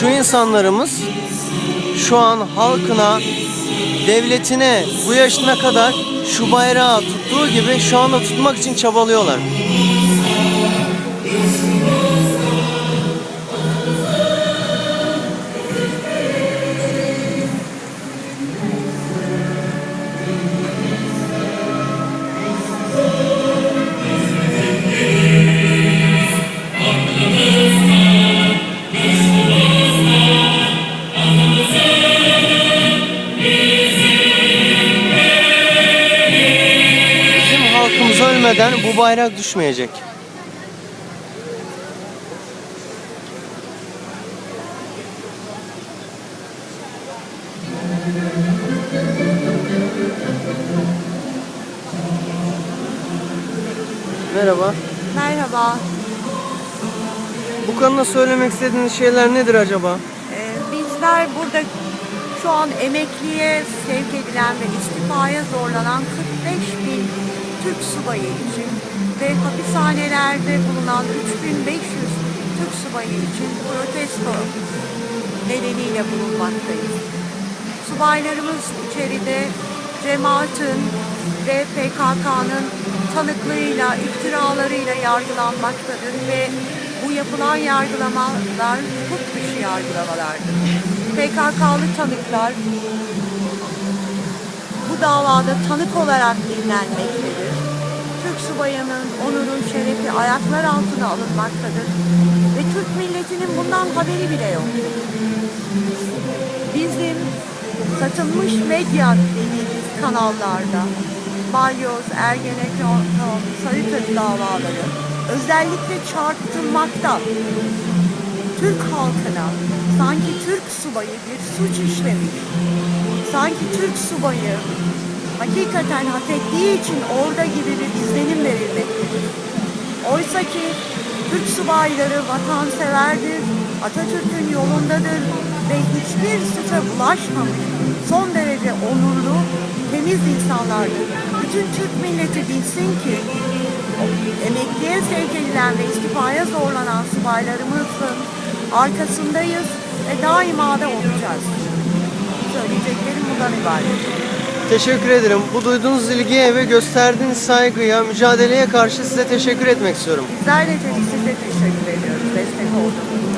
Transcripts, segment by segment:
Şu insanlarımız şu an halkına, devletine bu yaşına kadar şu bayrağı tuttuğu gibi şu anda tutmak için çabalıyorlar. Ölmeden bu bayrak düşmeyecek. Merhaba. Merhaba. Bu konuda söylemek istediğiniz şeyler nedir acaba? Ee, bizler burada şu an emekliye sevk edilen ve istifaya zorlanan 45 bin Türk subayı için ve hapishanelerde bulunan 3500 Türk subayı için protesto nedeniyle bulunmaktayız. Subaylarımız içeride cemaatin ve PKK'nın tanıklığıyla, iftiralarıyla yargılanmaktadır ve bu yapılan yargılamalar hukuk dışı yargılamalardır. PKK'lı tanıklar bu davada tanık olarak dinlenmektedir. Türk subayının onurun şerefi ayaklar altına alınmaktadır ve Türk milletinin bundan haberi bile yok. Bizim satılmış medya dediğimiz kanallarda balyoz, ergenekon, sarı davaları özellikle çarpıtılmakta. Türk halkına sanki Türk subayı bir suç işlemiş, sanki Türk subayı hakikaten hak ettiği için orada gibi bir izlenim verilmektedir. Oysa ki Türk subayları vatanseverdir, Atatürk'ün yolundadır ve hiçbir suça bulaşmamış, son derece onurlu, temiz insanlardır. Bütün Türk milleti bilsin ki emekliye sevk edilen ve istifaya zorlanan subaylarımızın arkasındayız ve daima da olacağız. Söyleyeceklerim bundan ibaret. Teşekkür ederim. Bu duyduğunuz ilgiye ve gösterdiğiniz saygıya, mücadeleye karşı size teşekkür etmek istiyorum. Bizler de tabii size teşekkür ediyoruz destek olduğunuz.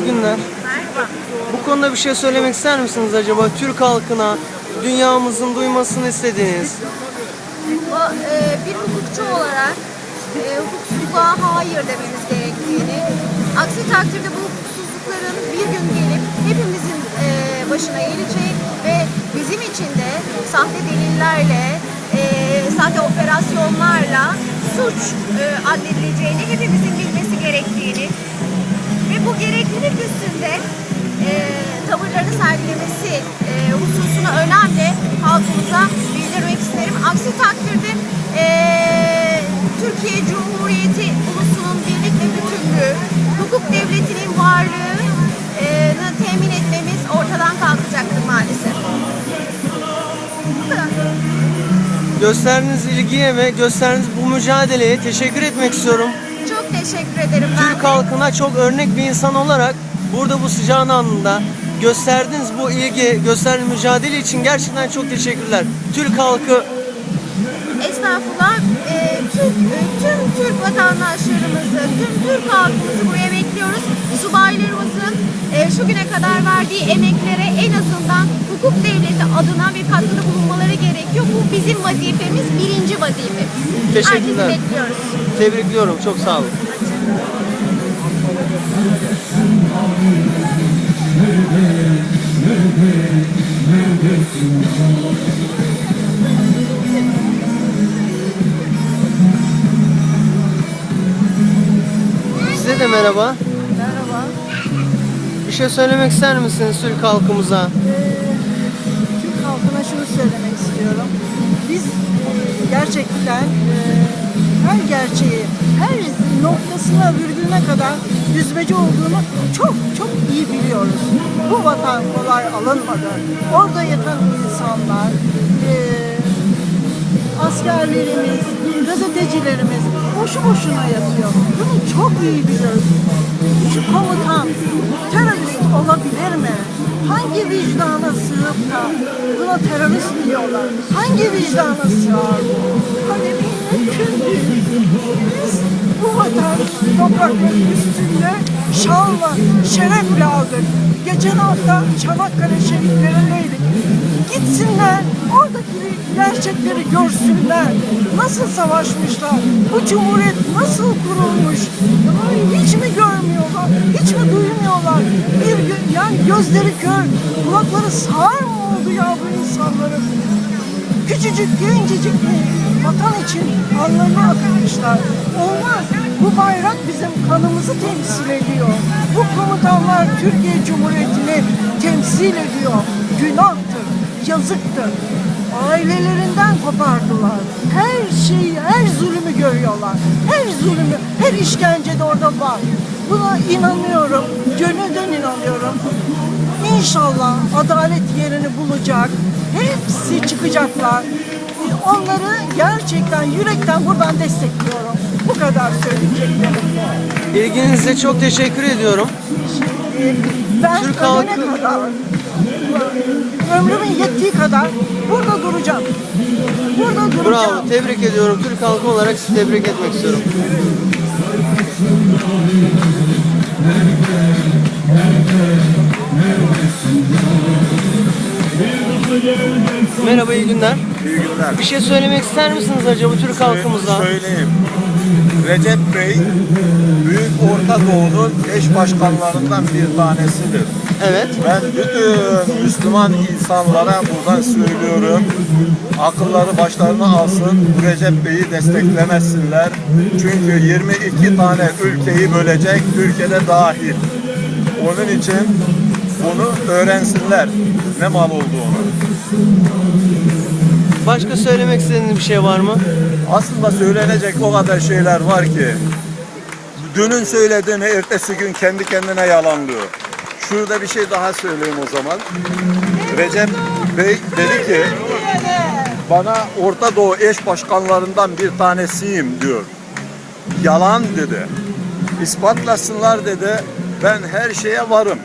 İyi günler. Merhaba. Bu konuda bir şey söylemek ister misiniz acaba? Türk halkına, dünyamızın duymasını istediğiniz. E, bir hukukçu olarak e, hukuksuzluğa hayır dememiz gerektiğini, aksi takdirde bu hukuksuzlukların bir gün gelip hepimizin e, başına geleceği ve bizim için de sahte delillerle, e, sahte operasyonlarla suç e, addedileceğini hepimizin bilmesi gerektiğini bu gereklilik üstünde e, tavırlarını sergilemesi e, hususunu önemli halkımıza bildirmek isterim. Aksi takdirde e, Türkiye Cumhuriyeti ulusunun birlik ve bütünlüğü, hukuk devletinin varlığını temin etmemiz ortadan kalkacaktır maalesef. Gösterdiğiniz ilgiye ve gösterdiğiniz bu mücadeleye teşekkür etmek istiyorum. Teşekkür ederim. Türk halkına çok örnek bir insan olarak burada bu sıcağın anında gösterdiğiniz bu ilgi, gösterdiğiniz mücadele için gerçekten çok teşekkürler. Türk halkı Estağfurullah. Ee, Türk, e, tüm Türk vatandaşlarımızı, tüm Türk halkımızı buraya bekliyoruz. Subaylarımızın e, şu güne kadar verdiği emeklere en azından hukuk devleti adına bir katkıda bulunmaları gerekiyor. Bu bizim vazifemiz, birinci vazifemiz. Teşekkürler. Herkesi bekliyoruz. tebrikliyorum. Çok sağ olun. Size de merhaba. Merhaba. Bir şey söylemek ister misiniz Türk halkımıza? Türk halkına şunu söylemek istiyorum. Biz e, gerçekten e, her gerçeği, her noktasına, virgülüne kadar düzmece olduğunu çok çok iyi biliyoruz. Bu vatan kolay alınmadı. Orada yatan insanlar, e, askerlerimiz, gazetecilerimiz boşu boşuna yatıyor. Bunu çok iyi biliyoruz. Şu komutan terörist olabilir mi? Hangi vicdana sığıp da buna terörist diyorlar? Hangi vicdana sığar bu? Hani Biz bu vatan toprakların üstünde şanla, şerefle aldık. Geçen hafta Çanakkale şehitlerindeydik. Gitsinler, oradaki gerçekleri görsünler. Nasıl savaşmışlar, bu cumhuriyet nasıl kurulmuş. Hiç mi görmüyorlar, hiç mi duymuyorlar? Bir gün yani gözleri kör, kulakları sağır mı oldu ya bu insanların? Küçücük, gencecik bir vatan için anlarını akıtmışlar. Olmaz. Bu bayrak bizim kanımızı temsil ediyor. Bu komutanlar Türkiye Cumhuriyeti'ni temsil ediyor. Günahtır, yazıktır. Ailelerinden kopardılar. Her şeyi, her zulümü görüyorlar. Her zulümü, her işkence de orada var. Buna inanıyorum, gönülden inanıyorum. İnşallah adalet yerini bulacak. Hepsi çıkacaklar. Onları gerçekten yürekten buradan destekliyorum. Bu kadar söyleyeceklerim. İlginize çok teşekkür ediyorum. Ben Türk halkı- kadar, ömrümün yettiği kadar burada duracağım. Burada duracağım. Bravo, tebrik ediyorum. Türk halkı olarak sizi tebrik etmek istiyorum. Günler. Bir şey söylemek ister misiniz acaba Türk halkımıza? Söyleyeyim. Recep Bey, Büyük Orta Doğu'nun eş başkanlarından bir tanesidir. Evet. Ben bütün Müslüman insanlara buradan söylüyorum. Akılları başlarına alsın, bu Recep Bey'i desteklemesinler. Çünkü 22 tane ülkeyi bölecek, Türkiye'de dahil. Onun için bunu öğrensinler. Ne mal olduğunu. Başka söylemek istediğiniz bir şey var mı? Aslında söylenecek o kadar şeyler var ki dünün söylediğini ertesi gün kendi kendine yalanlıyor. Şurada bir şey daha söyleyeyim o zaman. Recep Bey dedi ki bana Orta Doğu eş başkanlarından bir tanesiyim diyor. Yalan dedi. İspatlasınlar dedi. Ben her şeye varım.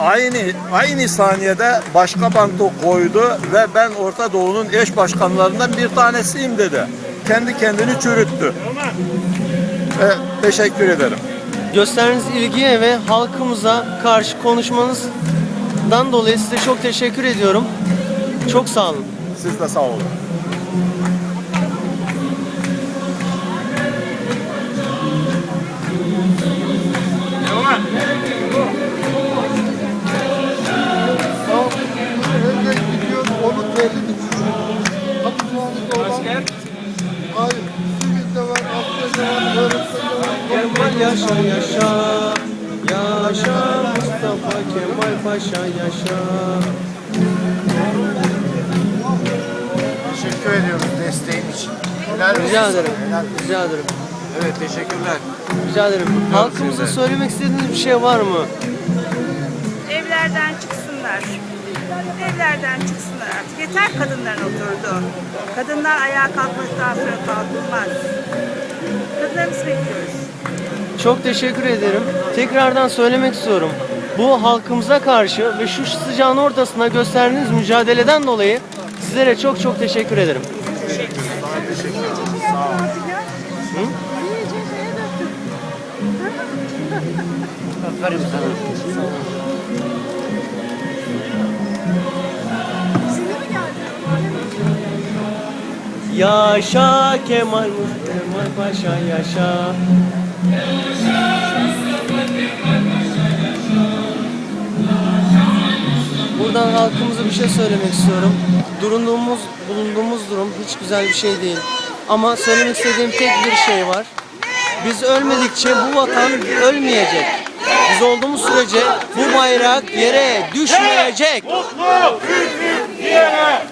Aynı aynı saniyede başka banko koydu ve ben Orta Doğu'nun eş başkanlarından bir tanesiyim dedi. Kendi kendini çürüttü. Evet, teşekkür ederim. Gösterdiğiniz ilgiye ve halkımıza karşı konuşmanızdan dolayı size çok teşekkür ediyorum. Çok sağ olun. Siz de sağ olun. Kemal yaşa yaşa Mustafa Kemal Paşa yaşa Teşekkür ediyoruz desteğin için. Helal olsun Rica sana, ederim. helal olsun. Rica ederim. Evet, teşekkürler. Rica ederim. Halkımıza söylemek istediğiniz bir şey var mı? Evlerden çıksınlar. Evlerden çıksınlar artık. Yeter kadınların oturdu. Kadınlar ayağa kalkmaktan sonra kalkılmaz. Çok teşekkür ederim. Tekrardan söylemek istiyorum. Bu halkımıza karşı ve şu sıcağın ortasında gösterdiğiniz mücadeleden dolayı sizlere çok çok teşekkür ederim. Aferin sana. Yaşa Kemal Kemal Paşa yaşa. Buradan halkımıza bir şey söylemek istiyorum. Durumduğumuz, bulunduğumuz durum hiç güzel bir şey değil. Ama söylemek istediğim tek bir şey var. Biz ölmedikçe bu vatan ölmeyecek. Biz olduğumuz sürece bu bayrak yere düşmeyecek. Mutlu Türk milleti!